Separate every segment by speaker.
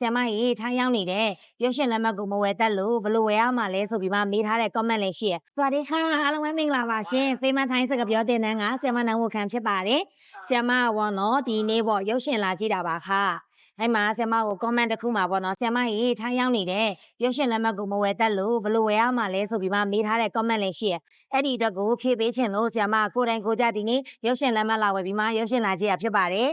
Speaker 1: ကျမရေထိုင်းရောက်နေတဲ့ရုပ်ရှင်လက်မှတ်ကိုမဝယ်တတ်လို့ဘလို့ဝယ်ရမှာလဲဆိုပြီးမှမေးထားတဲ့ comment လေးရှိရယ်။စဝဒီခါအားလုံးပဲမင်္ဂလာပါရှင်။ Famous Thai စကားပြောတင်တန်းကကျမနန်းဝခံဖြစ်ပါတယ်။ကျမကတော့ဒီနေ့ပေါ့ရုပ်ရှင်လာကြည့်တာပါခါ။ အဲ့မှာဆရာမကို comment တစ်ခုမှာပေါ့နော်ဆရာမကြီးထိုင်းရောက်နေတဲ့ရုပ်ရှင်လက်မှတ်ကိုမဝယ်တတ်လို့ဘယ်လိုဝယ်ရမှာလဲဆိုပြီးမှမေးထားတဲ့ comment လေးရှိရယ်အဲ့ဒီအတွက်ကိုဖြည့်ပေးခြင်းလို့ဆရာမကကိုယ်တိုင်ကိုယ်ကြဒီနေ့ရုပ်ရှင်လက်မှတ်လာဝယ်ပြီးမှရုပ်ရှင်လာကြည့်ရဖြစ်ပါတယ်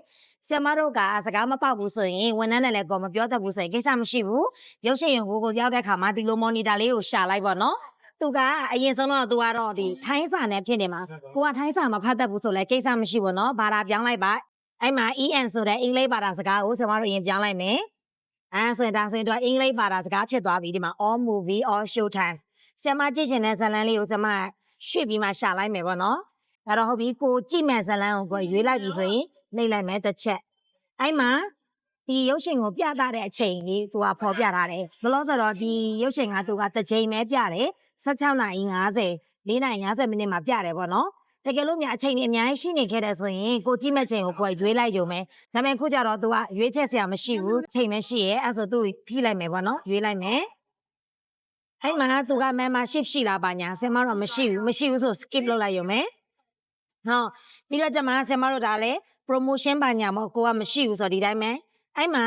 Speaker 1: ဆရာမတို့ကစကားမပေါက်ဘူးဆိုရင်ဝန်ထမ်းနဲ့လည်းကောမပြောတတ်ဘူးဆိုရင်ကိစ္စမရှိဘူးရုပ်ရှင်ရုံကိုကိုရောက်တဲ့ခါမှာဒီလို monitor လေးကိုရှာလိုက်ပေါ့နော်သူကအရင်ဆုံးတော့သူကတော့ဒီထိုင်းစာနဲ့ဖြစ်နေမှာကိုကထိုင်းစာမဖတ်တတ်ဘူးဆိုလည်းကိစ္စမရှိဘူးနော်ဘာသာပြောင်းလိုက်ပါ အဲ့မှာ EN ဆိုတဲ့အင်္ဂလိပ်ဘာသာစကားကိုဆရာမတို့အရင်ပြောင်းလိုက်မယ်အဲဆိုရင်ဒါဆိုရင်တော့အင်္ဂလိပ်ဘာသာစကားဖြစ်သွားပြီဒီမှာ all movie all show time ဆရာမကြည့်ချင်တဲ့ဇာတ်လမ်းလေးကိုဆရာမရွှေ့ပြီးမှရှာလိုက်မယ်ပေါ့နော်အဲ့တော့ဟုတ်ပြီကိုကြည့်မဲ့ဇာတ်လမ်းကိုကိုရွေးလိုက်ပြီဆိုရင်နှိပ်လိုက်မယ်တစ်ချက်အဲ့မှာဒီရုပ်ရှင်ကိုပြသတဲ့အချိန်လေးသူကဖော်ပြထားတယ်ဘယ်လို့ဆိုတော့ဒီရုပ်ရှင်ကသူကတစ်ချိန်ပဲပြတယ်16နာရီ50 4နာရီ50မိနစ်မှာပြတယ်ပေါ့နော် တကယ်လို့များအချိန်ကြီးအများကြီးရှိနေခဲ့တယ်ဆိုရင်ကိုကြည့်မဲ့ချိန်ကိုကိုယ်ရွေးလိုက်ရုံပဲဒါပေမဲ့ခုကြတော့ तू ကရွေးချက်စရာမရှိဘူးချိန်မရှိရဲအဲ့ဆို तू ထိလိုက်မယ်ပေါ့နော်ရွေးလိုက်မယ်အဲ့မှာသူက membership ရှိလားပါညာဆင်မတော့မရှိဘူးမရှိဘူးဆို skip လုပ်လိုက်ရုံပဲဟောပြီးတော့ကျမဆင်မတို့ဒါလည်း promotion ပါညာမို့ကိုကမရှိဘူးဆိုတော့ဒီတိုင်းပဲအဲ့မှာ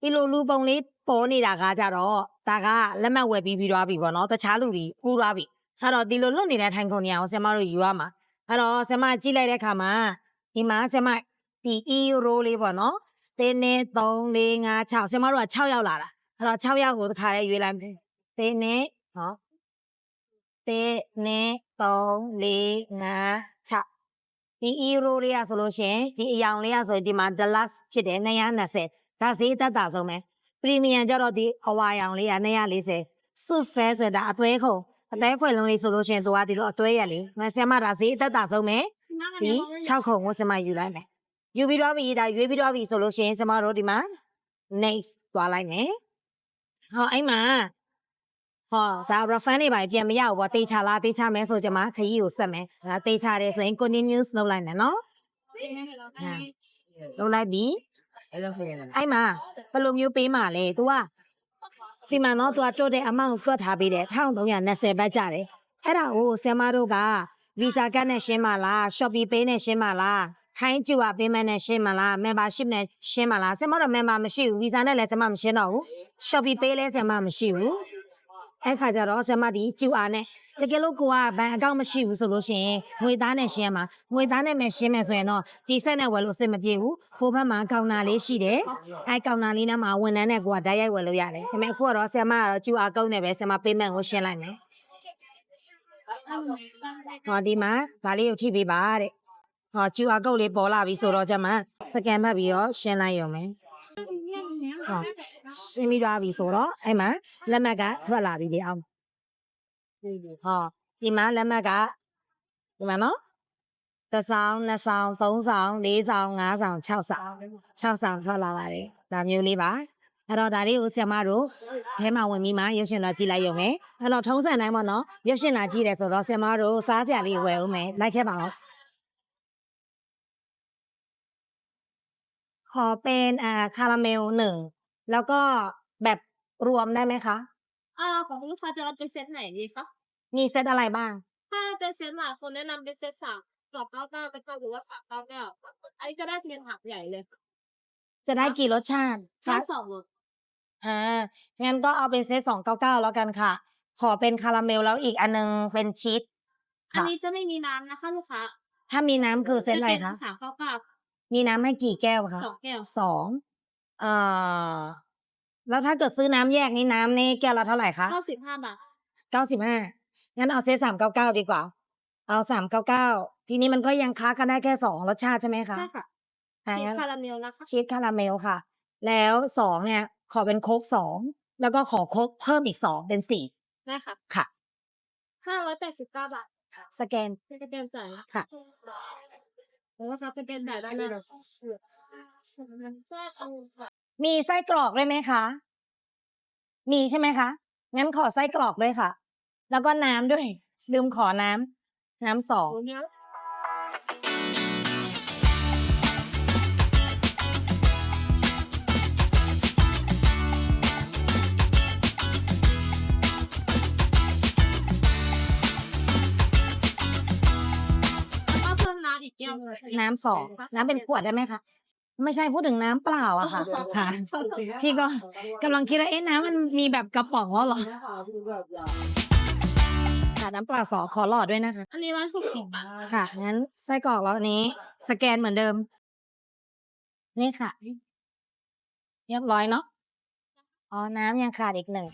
Speaker 1: ဒီလိုလူပုံလေးပေါ်နေတာကကြတော့ဒါကလက်မှတ်ဝယ်ပြီးပြီးသွားပြီပေါ့နော်တခြားလူတွေကူးသွားပြီအဲ့တော့ဒီလိုလွတ်နေတဲ့ထိုင်ခုံနေအောင်ဆင်မတို့ယူရမှာ အဲ့တော့ဆင်မကြည့်လိုက်တဲ့အခါမှာဒီမှာဆင်မဒီ euro လေးပေါ့နော်တင်းနေ3 4 5 6ဆင်မတို့က6ရောက်လာတာအဲ့တော့6ရောက်ကိုတစ်ခါလေးရွေးလိုက်မယ်တင်းနေဟောတင်းနေ3 4 5 6ဒီ euro လေးရဆိုလို့ရှရင်ဒီအယောင်လေးရဆိုရင်ဒီမှာ deluxe ဖြစ်တယ်220ဒါဈေးသက်သာဆုံးပဲ premium ကြတော့ဒီအဝါရောင်လေးက240 sus fair ဆိုတာအသွဲခုံ အသေးခွေလုံးလေးဆိုလို့ရှရင်သူကဒီလိုအသွဲရက်လေးမဆရာမဒါဈေးအသက်သာဆုံးပဲဒီ6ခုံကိုဆရာမယူလိုက်မယ်ယူပြီးတော့ပြီဒါရွေးပြီးတော့ပြီဆိုလို့ရှရင်ဆရာမတို့ဒီမှာ next သွားလိုက်မယ်ဟောအဲ့မှာဟောဒါ refund တွေပါပြန်မရဘူးပေါ့တေချာလားတေချာမယ်ဆိုကြမှာခရီးကိုဆက်မယ်ဒါတေချာတယ်ဆိုရင် continuous လုပ်လိုက်မယ်နော်လုပ်လိုက်ပြီ
Speaker 2: အဲ့လိုဖြစ်နေတယ်
Speaker 1: အဲ့မှာဘယ်လိုမျိုးပေးမှလဲ तू က စီမံတော့ तू ကတွတ်တဲ့အမောင့်တွတ်ထားပေးတယ်1320ဘတ်ကြတယ်အဲ့ဒါကိုဆင်မတို့က visa card နဲ့ရှင်းမလား shopee pay နဲ့ရှင်းမလားခိုင်းကျူအပေးမနဲ့ရှင်းမလား membership နဲ့ရှင်းမလားဆင်မတို့ member မရှိဘူး visa နဲ့လည်းဆင်မမရှင်းတော့ဘူး shopee pay လည်းဆင်မမရှိဘူး အဲ့ခါကျတော့ဆင်မဒီကျူအားနဲ့တကယ်လို့ကိုကဘဏ်အကောင့်မရှိဘူးဆိုလို့ရှိရင်ငွေသားနဲ့ရှင်းမှာငွေသားနဲ့ပဲရှင်းမယ်ဆိုရင်တော့ဒီဆက်နဲ့ဝယ်လို့အဆင်မပြေဘူးဖိုးဘက်မှာကောင်တာလေးရှိတယ်အဲကောင်တာလေးနဲ့မှာဝန်ထမ်းနဲ့ကိုကဓာတ်ရိုက်ဝယ်လို့ရတယ်ဒါပေမဲ့အခုကတော့ဆင်မကတော့ကျူအားကုန်းနဲ့ပဲဆင်မ payment ကိုရှင်းလိုက်မယ်ဟောဒီမှာဗာလေးကိုထိပေးပါတဲ့ဟောကျူအားကုတ်လေးပေါ်လာပြီဆိုတော့ကျမစကန်ဖတ်ပြီးတော့ရှင်းလိုက်ရုံပဲ ဟောရှင်းပြီးသွားပြီဆိုတော့အဲ့မှာလက်မှတ်ကထွက်လာပြီလေအောင်ဟောဒီမှာလက်မှတ်ကဒီမှာနော်တစ်ဆောင်နှစ်ဆောင်သုံးဆောင်လေးဆောင်ငါးဆောင်6ဆောင်6ဆောင်ထွက်လာပါတယ်ဒါမျိုးလေးပါအဲ့တော့ဒါလေးကိုဆရာမတို့ထဲမှာဝင်ပြီးမှရုပ်ရှင်တော့ကြည့်လိုက်ရုံပဲအဲ့တော့ထုံးစံတိုင်းပေါ့နော်ရုပ်ရှင်လာကြည့်တယ်ဆိုတော့ဆရာမတို့စားစရာလေးဝယ်ဦးမယ်လိုက်ခဲ့ပါအောင် ขอเป็นอ่าคาราเมลหนึ่งแล้วก็แบบรวมได้ไหมคะ
Speaker 3: อ่าของลูกค้าจะรับเป็นเซตไหนดีคะ
Speaker 1: มีเซตอะไรบ้าง
Speaker 3: ถ้าเป็นเซตหลักคนแนะนำเป็นเซตสามสองเก้าเก้าเป็นเก้าหรือว่าสามเก้าเก้าอันนี้จะได้เทียนหักใหญ่เลย
Speaker 1: จะได้กี่รสชาติ
Speaker 3: แค่
Speaker 1: คะ
Speaker 3: สองรส
Speaker 1: อ่างั้นก็เอาเป็นเซตสองเก้าเก้าแล้วกันค่ะ ขอเป็นคาราเมลแล้วอีกอันนึงเป็นชีส
Speaker 3: อัน
Speaker 1: ค่ะ
Speaker 3: นี้จะไม่มีน้ำนะคะลูกค้า
Speaker 1: ถ้ามีน้ำคือเซตอะไร
Speaker 3: จ
Speaker 1: คะ
Speaker 3: ป็นสามเก้าเก้า
Speaker 1: มีน้ำให้กี่แก้วคะ
Speaker 3: สองแก้ว
Speaker 1: สองเอ่อแล้วถ้าเกิดซื้อน้ำแยกนี่น้ำนี่แก้วละเท่าไหร่คะ
Speaker 3: เก้าสิบห้าบาท
Speaker 1: เก้าสิบห้างั้นเอาเซตสามเก้าเก้าดีกว่า เอาสามเก้าเก้าทีนี้มันก็ยังค้ากันได้แค่สองรสชาติใช่ไหมคะ
Speaker 3: ใช่ค่ะ
Speaker 1: อ่า
Speaker 3: ชีส
Speaker 1: งั้น
Speaker 3: คาราเมลนะคะ
Speaker 1: ชีสคาราเมลค่ะ แล้วสองเนี่ย ขอเป็นโค้กสองแล้วก็ขอโค้กเพิ่มอีกสองเป็นสี่
Speaker 3: ได้ค่ะ
Speaker 1: ค่ะ
Speaker 3: ห้าร้อยแปดสิบเก้าบาท
Speaker 1: สแกน
Speaker 3: เป็นกระเด็นจ่าย
Speaker 1: ค่ะ
Speaker 3: แล้วก็ซับสแกนจ่ายได้เลยแซ่เอาค่ะ
Speaker 1: มีไส้กรอกด้วยไหมคะ มีใช่ไหมคะ งั้นขอไส้กรอกด้วยค่ะ แล้วก็น้ำด้วย ลืมขอน้ำน้ำสอง น้ำสองน้ำเป็นขวดได้ไหมคะไม่ใช่พูดถึงน้ำเปล่าอะค่ะค่ะพี่ก็กำลังคิดว่าเอ๊ะน้ำมันมีแบบกระป๋องแล้วเหรอค่ะน้ำเปล่าสองขอหลอดด้วยนะคะ
Speaker 3: อันนี้ร้อยหกสิบบาท
Speaker 1: ค่ะงั้นไส้กรอกแล้วอันนี้ สแกนเหมือนเดิม นี่ค่ะ เรียบร้อยเนาะอ๋อน้ำยังขาดอีกหนึ่ง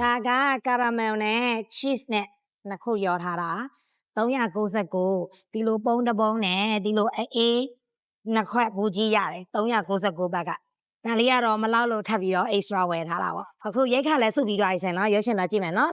Speaker 1: ဒါကကာရာမယ်နဲ့ cheese နဲ့နှစ်ခုရောထားတာ399ဒီလိုပုံးတစ်ပုံးနဲ့ဒီလိုအေးအေးနှစ်ခွက်ဘူးကြီးရတယ်399ဘတ်ကဒါလေးကတော့မလောက်လို့ထပ်ပြီးတော့ extra ဝယ်ထားတာပေါ့အခုရိတ်ခါလဲစုပြီးကြိုက်စင်နော်ရွှေရှင်တော့ကြည့်မယ်နော်